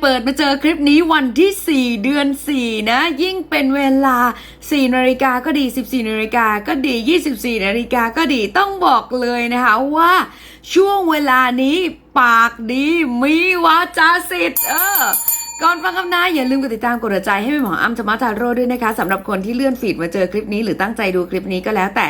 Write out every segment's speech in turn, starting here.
เปิดมาเจอคลิปนี้วันที่ 4 เดือน 4 นะ ยิ่งเป็นเวลา 4 นาฬิกาก็ดี 14 นาฬิกาก็ดี 24 นาฬิกาก็ดีต้องบอกเลยนะคะว่าช่วงเวลานี้ปากดีมีวาจาสิทธิ์เออ ก่อนฟังคำนายอย่าลืมกดติดตามกดใจให้แม่หมออ้ำธรรมทาโร่ด้วยนะคะสำหรับคนที่เลื่อนฟีดมาเจอคลิปนี้หรือตั้งใจดูคลิปนี้ก็แล้ว แต่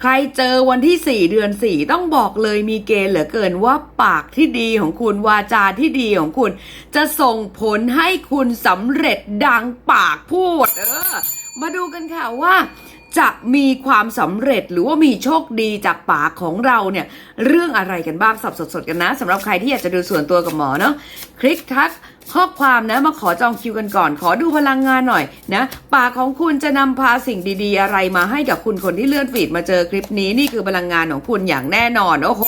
ใครเจอวันที่ 4 เดือน 4 ต้องบอกเลยมีเกณฑ์เหลือเกินว่าปากที่ดีของคุณวาจาที่ดีของคุณ จะส่งผลให้คุณสำเร็จดังปากพูด เออ มาดูกันค่ะว่า จะมีความสำเร็จหรือว่ามีโชคดีจากปากของเราเนี่ยเรื่องอะไรกันบ้างสับสดๆกันนะสำหรับใครที่อยากจะดูส่วนตัวกับหมอเนาะคลิกทักข้อความนะมาขอจองคิวกันก่อน ขอดูพลังงานหน่อยนะปากของคุณจะนำพาสิ่งดี ๆ อะไรมาให้กับคุณคนที่เลื่อนฟีดมาเจอคลิปนี้นี่คือพลังงานของคุณอย่างแน่นอนโอ้โห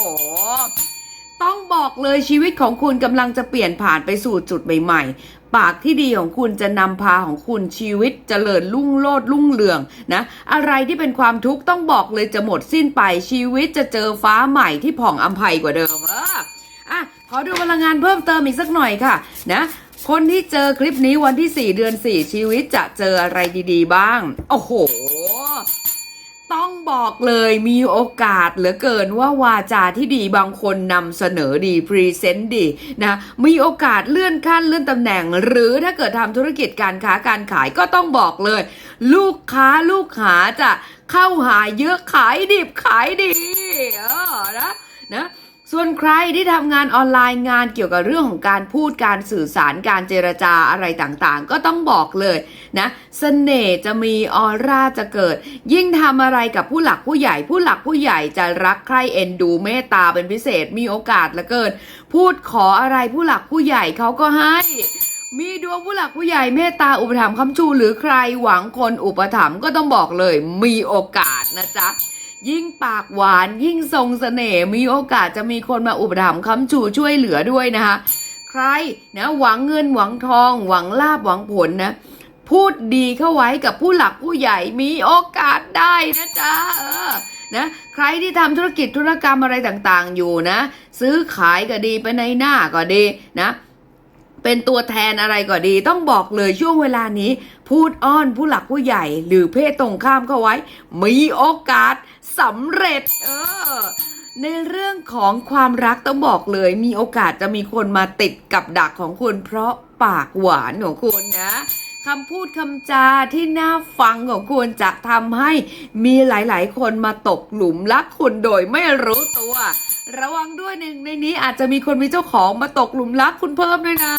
ต้องบอกเลยชีวิตของคุณกำลังจะเปลี่ยนผ่านไปสู่จุดใหม่ๆ ปากที่ดีของคุณจะนำพาของคุณชีวิตเจริญรุ่งโลดรุ่งเรืองนะ อะไรที่เป็นความทุกข์ต้องบอกเลยจะหมดสิ้นไปชีวิตจะเจอฟ้าใหม่ที่ผ่องอภัยกว่าเดิมเอออะขอดูพลังงานเพิ่มเติมอีกสักหน่อยค่ะนะคนที่เจอคลิปนี้วันที่ 4 เดือน 4 ชีวิตจะเจออะไรดี ๆ บ้าง โอ้โห ต้องบอกเลยมีโอกาสเหลือเกินว่าวาจาที่ดีบางคนนำเสนอดีพรีเซนต์ดีนะมีโอกาสเลื่อนขั้นเลื่อนตำแหน่ง หรือถ้าเกิดทำธุรกิจการค้าการขายก็ต้องบอกเลย ลูกค้าลูกหาจะเข้าหาเยอะขายดิบขายดีเออนะนะ ส่วนใครที่ทำงานออนไลน์งานเกี่ยวกับเรื่องของการพูดการสื่อสารการเจรจาอะไรต่างๆ ก็ต้องบอกเลยนะเสน่ห์จะมีออร่าจะเกิด ยิ่งทำอะไรกับผู้หลักผู้ใหญ่ ผู้หลักผู้ใหญ่จะรักใคร่เอ็นดูเมตตาเป็นพิเศษมีโอกาสเหลือเกินพูดขออะไรผู้หลักผู้ใหญ่เขาก็ให้มีดวงผู้หลักผู้ใหญ่เมตตาอุปถัมภ์คำชูหรือใครหวังคนอุปถัมภ์ก็ต้องบอกเลย มีโอกาสนะจ๊ะ ยิ่งปากหวานยิ่งทรงเสน่ห์มีโอกาสจะมีคนมาอุปถัมภ์ค้ำชูช่วยเหลือด้วยนะคะ ใครนะหวังเงินหวังทอง หวังลาบหวังผลนะ พูดดีเข้าไว้กับผู้หลักผู้ใหญ่มีโอกาสได้นะจ๊ะเออนะใครที่ทำธุรกิจธุรกรรมอะไรต่างๆอยู่นะ ซื้อขายก็ดีไปในหน้าก็ดีนะ เป็นตัวแทนอะไรก็ดี ต้องบอกเลยช่วงเวลานี้ พูดอ้อนผู้หลักผู้ใหญ่ หรือเพศตรงข้ามเข้าไว้ มีโอกาสสำเร็จ เออในเรื่องของความรักต้องบอกเลย มีโอกาสจะมีคนมาติดกับดักของคุณเพราะปากหวานของคุณนะคำพูดคำจาที่น่าฟังของคุณจะทำให้มีหลาย ๆ คนมาตกหลุมรักคุณโดยไม่รู้ตัว ระวังด้วยหนึ่งในนี้อาจจะมีคนมีเจ้าของมาตกหลุมรักคุณเพิ่มด้วยนะ